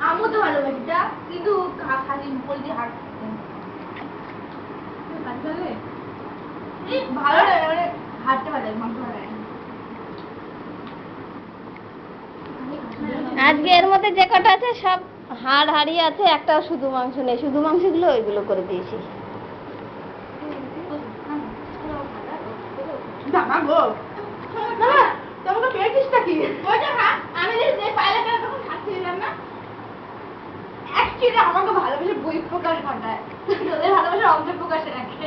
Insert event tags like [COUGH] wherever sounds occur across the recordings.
আমও তো ভালোবাসি তা কিন্তু খালি বল দিয়ে এই ভালো লাগে মানে হাঁটতে মাংস। আজকে এর মধ্যে যে কটা আছে সব হাড় হাড়ি আছে একটাও শুধু মাংস নেই। শুধু মাংসগুলো ওইগুলো করে দিয়েছি। আমাকে ভালোবেসে বই প্রকাশ ঘটায়। তোদের ভালোবাসা অন্ত প্রকাশে রাখে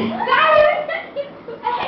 Stop! [LAUGHS]